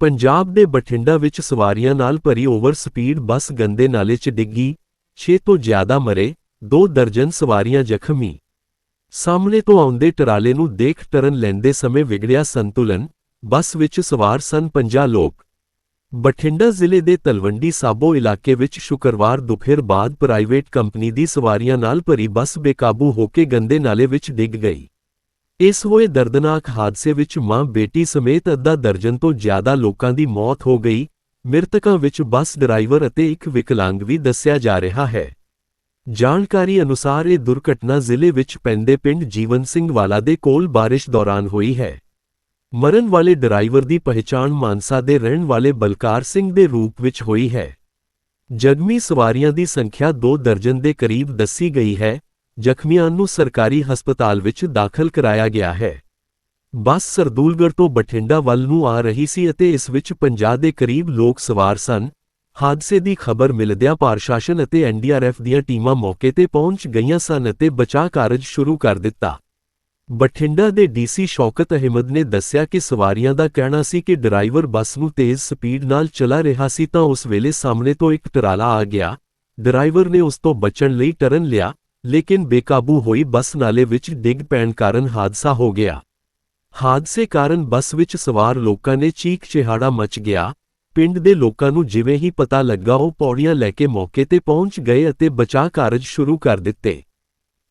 ਪੰਜਾਬ ਦੇ ਬਠਿੰਡਾ ਵਿੱਚ ਸਵਾਰੀਆਂ ਨਾਲ ਭਰੀ ਓਵਰ ਸਪੀਡ ਬੱਸ ਗੰਦੇ ਨਾਲੇ 'ਚ ਡਿੱਗੀ 6 ਤੋਂ ਜ਼ਿਆਦਾ ਮਰੇ 2 ਦਰਜਨ ਸਵਾਰੀਆਂ ਜ਼ਖਮੀ। ਸਾਹਮਣੇ ਤੋਂ ਆਉਂਦੇ ਟਰਾਲੇ ਨੂੰ ਦੇਖ ਟਰਨ ਲੈਂਦੇ ਸਮੇਂ ਵਿਗੜਿਆ ਸੰਤੁਲਨ, ਬੱਸ ਵਿੱਚ ਸਵਾਰ ਸਨ 50 ਲੋਕ। ਬਠਿੰਡਾ ਜ਼ਿਲ੍ਹੇ ਦੇ ਤਲਵੰਡੀ ਸਾਬੋ ਇਲਾਕੇ ਵਿੱਚ ਸ਼ੁੱਕਰਵਾਰ ਦੁਪਹਿਰ ਬਾਅਦ ਪ੍ਰਾਈਵੇਟ ਕੰਪਨੀ ਦੀ ਸਵਾਰੀਆਂ ਨਾਲ ਭਰੀ ਬੱਸ ਬੇਕਾਬੂ ਹੋ ਕੇ ਗੰਦੇ ਨਾਲੇ ਵਿੱਚ ਡਿੱਗ ਗਈ। ਇਸ ਹੋਏ ਦਰਦਨਾਕ ਹਾਦਸੇ ਵਿੱਚ ਮਾਂ ਬੇਟੀ ਸਮੇਤ ਅੱਧਾ ਦਰਜਨ ਤੋਂ ਜ਼ਿਆਦਾ ਲੋਕਾਂ ਦੀ ਮੌਤ ਹੋ ਗਈ। ਮ੍ਰਿਤਕਾਂ ਵਿੱਚ ਬੱਸ ਡਰਾਈਵਰ ਅਤੇ ਇੱਕ ਵਿਕਲਾਂਗ ਵੀ ਦੱਸਿਆ ਜਾ ਰਿਹਾ ਹੈ। ਜਾਣਕਾਰੀ ਅਨੁਸਾਰ ਇਹ ਦੁਰਘਟਨਾ ਜ਼ਿਲ੍ਹੇ ਵਿੱਚ ਪੈਂਦੇ ਪਿੰਡ ਜੀਵਨ ਸਿੰਘ ਵਾਲਾ ਦੇ ਕੋਲ ਬਾਰਿਸ਼ ਦੌਰਾਨ ਹੋਈ ਹੈ। ਮਰਨ ਵਾਲੇ ਡਰਾਈਵਰ ਦੀ ਪਹਿਚਾਣ ਮਾਨਸਾ ਦੇ ਰਹਿਣ ਵਾਲੇ ਬਲਕਾਰ ਸਿੰਘ ਦੇ ਰੂਪ ਵਿੱਚ ਹੋਈ ਹੈ। ਜ਼ਖਮੀ ਸਵਾਰੀਆਂ ਦੀ ਸੰਖਿਆ 2 ਦਰਜਨ ਦੇ ਕਰੀਬ ਦੱਸੀ ਗਈ ਹੈ। ਜ਼ਖਮੀਆਂ ਨੂੰ ਸਰਕਾਰੀ ਹਸਪਤਾਲ ਵਿੱਚ ਦਾਖਲ ਕਰਾਇਆ ਗਿਆ ਹੈ। ਬੱਸ ਸਰਦੂਲਗੜ੍ਹ ਤੋਂ ਬਠਿੰਡਾ ਵੱਲ ਨੂੰ ਆ ਰਹੀ ਸੀ ਅਤੇ ਇਸ ਵਿੱਚ 50 ਦੇ ਕਰੀਬ ਲੋਕ ਸਵਾਰ ਸਨ। ਹਾਦਸੇ ਦੀ ਖਬਰ ਮਿਲਦਿਆਂ ਪ੍ਰਸ਼ਾਸਨ ਅਤੇ ਐਨਡੀਆਰਐਫ ਦੀਆਂ ਟੀਮਾਂ ਮੌਕੇ ਤੇ ਪਹੁੰਚ ਗਈਆਂ ਸਨ ਅਤੇ ਬਚਾਅ ਕਾਰਜ ਸ਼ੁਰੂ ਕਰ ਦਿੱਤਾ। ਬਠਿੰਡਾ ਦੇ ਡੀਸੀ ਸ਼ੌਕਤ ਅਹਿਮਦ ਨੇ ਦੱਸਿਆ ਕਿ ਸਵਾਰੀਆਂ ਦਾ ਕਹਿਣਾ ਸੀ ਕਿ ਡਰਾਈਵਰ ਬੱਸ ਨੂੰ ਤੇਜ਼ ਸਪੀਡ ਨਾਲ ਚਲਾ ਰਿਹਾ ਸੀ ਤਾਂ ਉਸ ਵੇਲੇ ਸਾਹਮਣੇ ਤੋਂ ਇੱਕ ਟਰਾਲਾ ਆ ਗਿਆ। ਡਰਾਈਵਰ ਨੇ ਉਸ ਤੋਂ ਬਚਣ ਲਈ ਟਰਨ ਲਿਆ। ਲੇਕਿਨ ਬੇਕਾਬੂ ਹੋਈ ਬੱਸ ਨਾਲੇ ਵਿੱਚ ਡਿੱਗ ਪੈਣ ਕਾਰਨ ਹਾਦਸਾ ਹੋ ਗਿਆ। ਹਾਦਸੇ ਕਾਰਨ ਬੱਸ ਵਿੱਚ ਸਵਾਰ ਲੋਕਾਂ ਨੇ ਚੀਕ ਚਿਹਾੜਾ ਮਚ ਗਿਆ। ਪਿੰਡ ਦੇ ਲੋਕਾਂ ਨੂੰ ਜਿਵੇਂ ਹੀ ਪਤਾ ਲੱਗਾ, ਉਹ ਪੌੜੀਆਂ ਲੈ ਕੇ ਮੌਕੇ ਤੇ ਪਹੁੰਚ ਗਏ ਅਤੇ ਬਚਾਅ ਕਾਰਜ ਸ਼ੁਰੂ ਕਰ ਦਿੱਤੇ।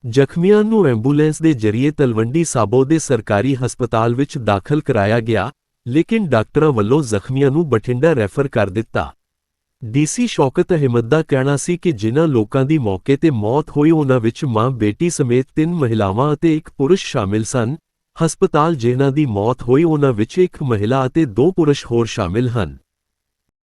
ਜ਼ਖਮੀਆਂ ਨੂੰ ਐਂਬੂਲੈਂਸ ਦੇ ਜ਼ਰੀਏ ਤਲਵੰਡੀ ਸਾਬੋ ਦੇ ਸਰਕਾਰੀ ਹਸਪਤਾਲ ਵਿੱਚ ਦਾਖਲ ਕਰਾਇਆ ਗਿਆ, ਲੇਕਿਨ ਡਾਕਟਰਾਂ ਵੱਲੋਂ ਜ਼ਖਮੀਆਂ ਨੂੰ ਬਠਿੰਡਾ ਰੈਫਰ ਕਰ ਦਿੱਤਾ। ਡੀਸੀ ਸ਼ੌਕਤ ਅਹਿਮਦ ਦਾ ਕਹਿਣਾ ਸੀ ਕਿ ਜਿਨ੍ਹਾਂ ਲੋਕਾਂ ਦੀ ਮੌਕੇ ਤੇ ਮੌਤ ਹੋਈ ਉਹਨਾਂ ਵਿੱਚ ਮਾਂ, ਬੇਟੀ ਸਮੇਤ ਤਿੰਨ ਮਹਿਲਾਵਾਂ ਅਤੇ ਇੱਕ ਪੁਰਸ਼ ਸ਼ਾਮਿਲ ਸਨ। ਹਸਪਤਾਲ ਜਿਨ੍ਹਾਂ ਦੀ ਮੌਤ ਹੋਈ ਉਹਨਾਂ ਵਿੱਚ ਇੱਕ ਮਹਿਲਾ ਅਤੇ ਦੋ ਪੁਰਸ਼ ਹੋਰ ਸ਼ਾਮਿਲ ਹਨ।